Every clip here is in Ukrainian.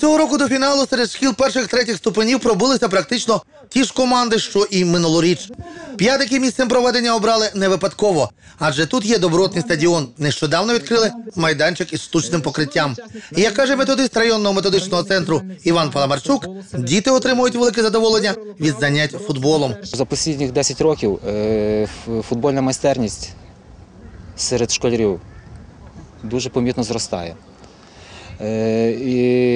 Цього року до фіналу серед шкіл перших третіх ступенів пробулися практично ті ж команди, що і минулоріч. П'ятики місцем проведення обрали не випадково, адже тут є добротний стадіон. Нещодавно відкрили майданчик із штучним покриттям. І як каже методист районного методичного центру Іван Паламарчук, діти отримують велике задоволення від занять футболом. За останні 10 років е, футбольна майстерність серед школярів дуже помітно зростає. Е, І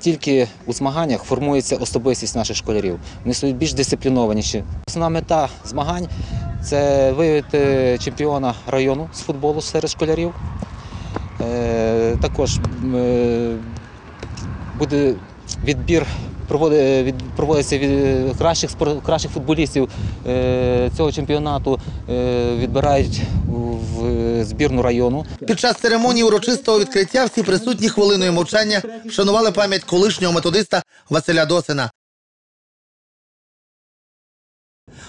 тільки у змаганнях формується особистість наших школярів. Вони стають більш дисциплінованіші. Основна мета змагань це виявити чемпіона району з футболу серед школярів. Е, Також е, буде відбір проводиться від кращих кращих футболістів е, цього чемпіонату. е, Відбирають в збірну району. Під час церемонії урочистого відкриття всі присутні хвилиною мовчання вшанували пам'ять колишнього методиста Василя Досина.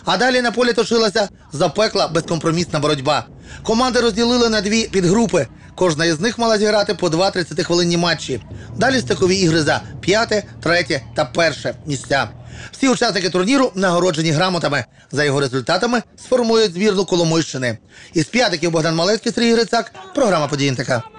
А далі на полі точилася запекла безкомпромісна боротьба. Команди розділили на дві підгрупи. Кожна із них мала зіграти по два 30-хвилинні матчі. Далі стикові ігри за п'яте, третє та перше місця. Всі учасники турніру нагороджені грамотами. За його результатами сформують збірну Коломийщини. Із п'ятиків Богдан Малецький, Сергій Грицак, програма «Події НТК».